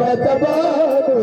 రథబాను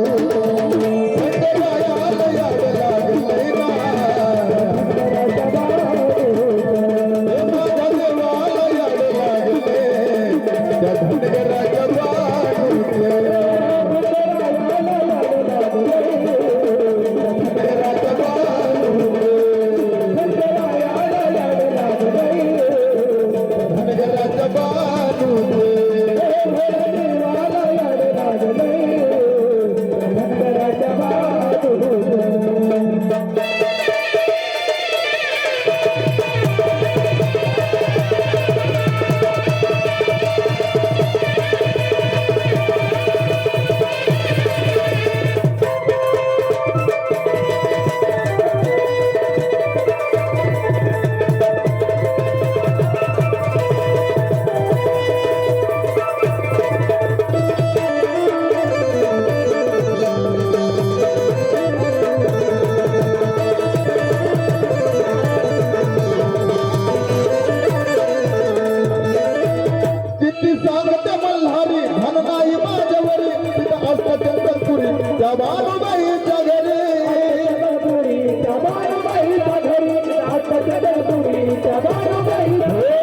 जवान भाई जगरे जवान भाई जगरे जवान भाई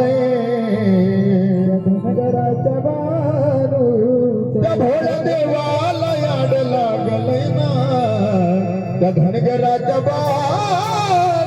आले घराच्या बारू त्या भोळ्या देवाला याड लागले ना. त्या धनगराच्या बारू